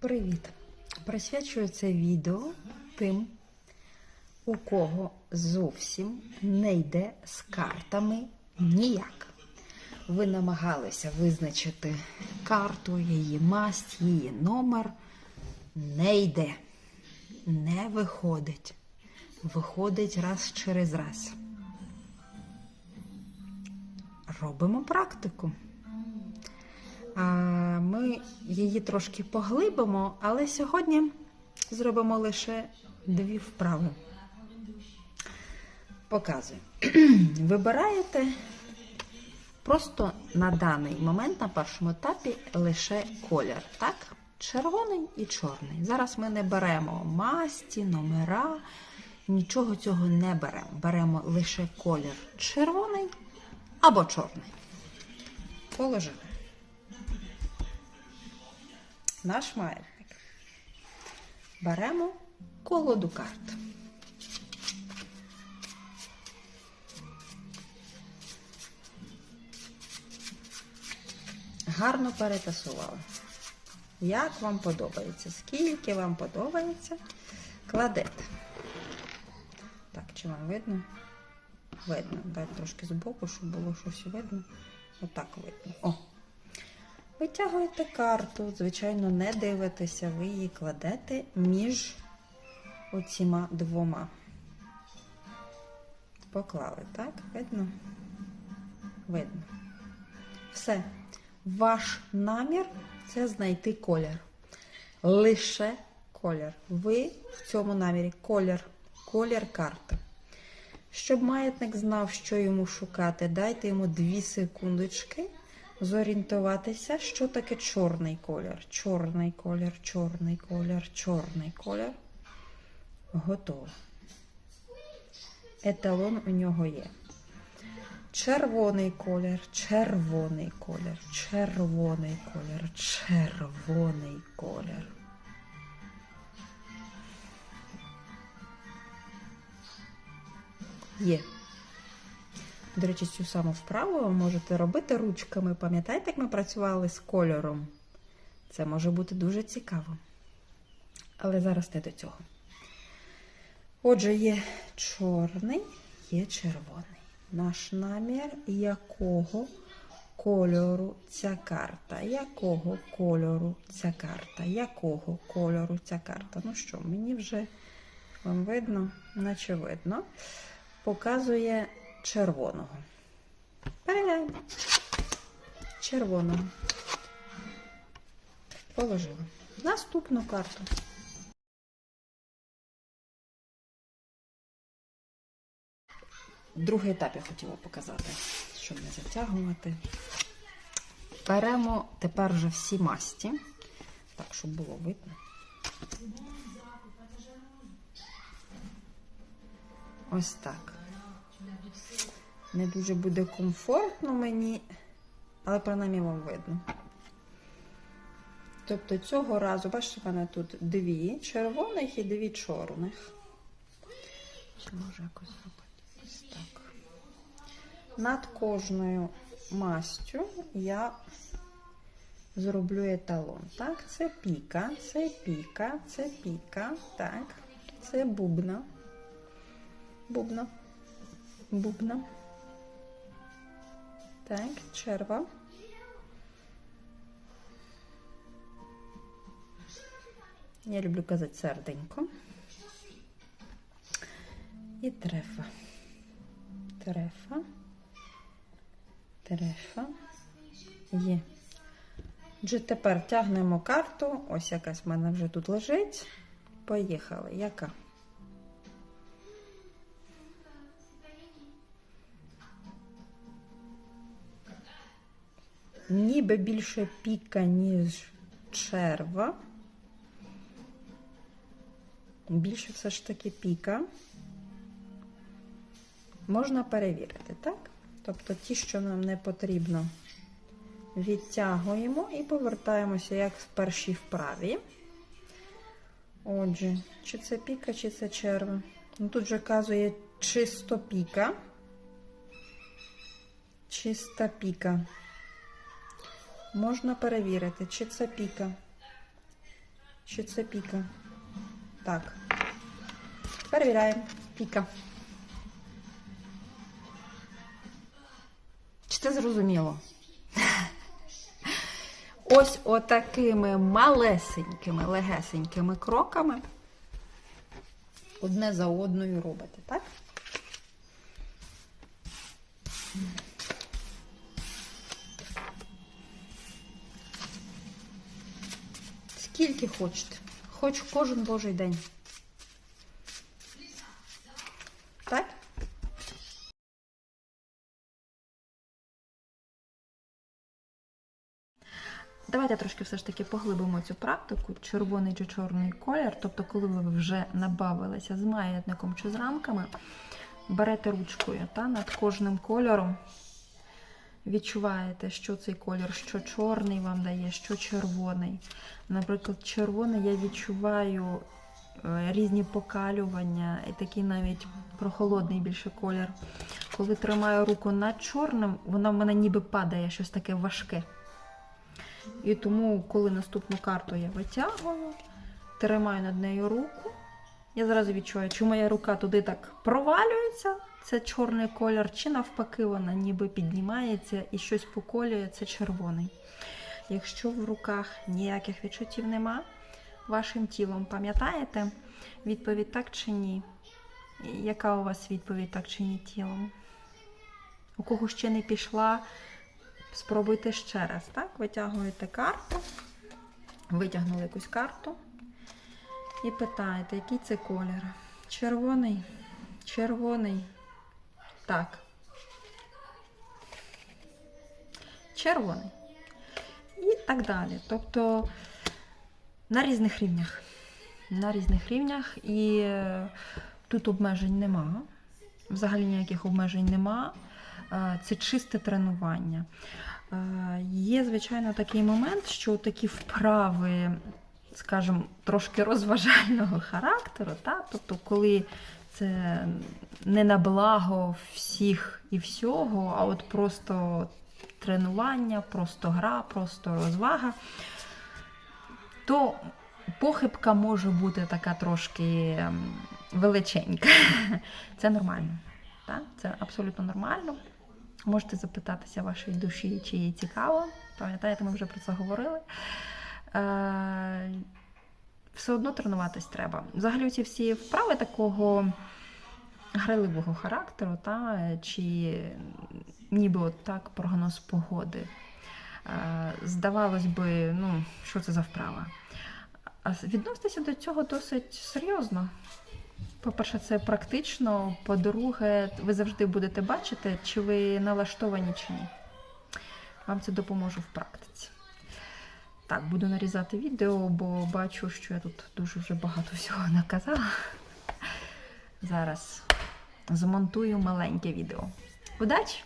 Привіт! Присвячую це відео тим, у кого зовсім не йде з картами ніяк. Ви намагалися визначити карту, її масть, її номер. Не йде, не виходить. Виходить раз через раз. Робимо практику. Ми її трошки поглибимо, але сьогодні зробимо лише дві вправи. Показую. Вибираєте просто на даний момент, на першому етапі, лише колір. Так? Червоний і чорний. Зараз ми не беремо масті, номера, нічого цього не беремо. Беремо лише колір червоний або чорний. Положили наш маятник. Беремо колоду карт. Гарно перетасували. Як вам подобається? Скільки вам подобається, кладете. Так, чи вам видно? Видно. Дайте трошки збоку, щоб було щось видно. Отак видно. О! Витягуєте карту, звичайно, не дивитеся, ви її кладете між оціма двома. Поклали, так? Видно? Видно. Все. Ваш намір це знайти колір. Лише колір. Ви в цьому намірі колір, колір карти. Щоб маятник знав, що йому шукати, дайте йому 2 секундочки зорієнтуватися, що таке чорний колір. Чорний колір, чорний колір, чорний колір. Готово. Еталон у нього є. Червоний колір, червоний колір, червоний колір, червоний колір. Є. До речі, цю саму вправу можете робити ручками. Пам'ятаєте, як ми працювали з кольором? Це може бути дуже цікаво. Але зараз не до цього. Отже, є чорний, є червоний. Наш намір, якого кольору ця карта? Якого кольору ця карта? Якого кольору ця карта? Ну що, мені вже вам видно, наче видно. Показує червоного. Перевіряємо. Червоного. Положили. Наступну карту. Другий етап я хотіла показати, щоб не затягувати. Беремо тепер вже всі масті, так, щоб було видно. Ось так. Не дуже буде комфортно мені, але принаймні вам видно. Тобто цього разу, бачите, в мене тут дві червоних і дві чорних. Чи може якось зробити? Ось так. Над кожною мастю я зроблю еталон. Так, це піка, це піка, це піка, так, це бубна. Бубна. Бубна. Так, черва. Я люблю казати серденько. І трефа. Трефа. Трефа. Є. Отже, тепер тягнемо карту. Ось якась в мене вже тут лежить. Поїхали. Яка? Ніби більше піка, ніж черва. Більше все ж таки піка. Можна перевірити, так? Тобто ті, що нам не потрібно, відтягуємо і повертаємося, як в першій вправі. Отже, чи це піка, чи це черва. Ну, Тут же казує чисто піка. Чиста піка. Можна перевірити, чи це піка. що це піка. Так. Перевіряємо. Піка. Чи це зрозуміло? Ось отакими малесенькими, легесенькими кроками одне за одною робите, так? Скільки хочете. Хоч кожен божий день. Так? Давайте трошки все ж таки поглибимо цю практику. Червоний чи чорний колір. Тобто, коли ви вже набавилися з маятником чи з рамками, берете ручкою та, над кожним кольором. Відчуваєте, що цей колір, що чорний вам дає, що червоний. Наприклад, червоний я відчуваю е, різні покалювання і такий навіть прохолодний більше колір. Коли тримаю руку над чорним, вона в мене ніби падає, щось таке важке. І тому, коли наступну карту я витягую, тримаю над нею руку, я зразу відчуваю, чи моя рука туди так провалюється, це чорний колір, чи навпаки, вона ніби піднімається і щось поколює, це червоний. Якщо в руках ніяких відчуттів нема, вашим тілом пам'ятаєте відповідь так чи ні? Яка у вас відповідь так чи ні тілом? У кого ще не пішла, спробуйте ще раз. Так? Витягуєте карту, витягнули якусь карту і питаєте, який це колір? Червоний, червоний. Так. Червоний. І так далі. Тобто на різних рівнях. На різних рівнях. І е, тут обмежень нема. Взагалі ніяких обмежень нема. Е, Це чисте тренування. Е, Є, звичайно, такий момент, що такі вправи, скажімо, трошки розважального характеру, та? тобто, коли це не на благо всіх і всього, а от просто тренування, просто гра, просто розвага, то похибка може бути така трошки ем, величенька. Це нормально. Так? Це абсолютно нормально. Можете запитатися вашої душі, чи їй цікаво. Пам'ятаєте, ми вже про це говорили. Все одно тренуватись треба. Взагалі, ці всі вправи такого грайливого характеру, та, чи ніби от так прогноз погоди. Е, Здавалось би, ну, що це за вправа? А відноситися до цього досить серйозно. По-перше, це практично. По-друге, ви завжди будете бачити, чи ви налаштовані чи ні. Вам це допоможе в практиці. Так, буду нарізати відео, бо бачу, що я тут дуже вже багато всього наказала. Зараз змонтую маленьке відео. Удачі!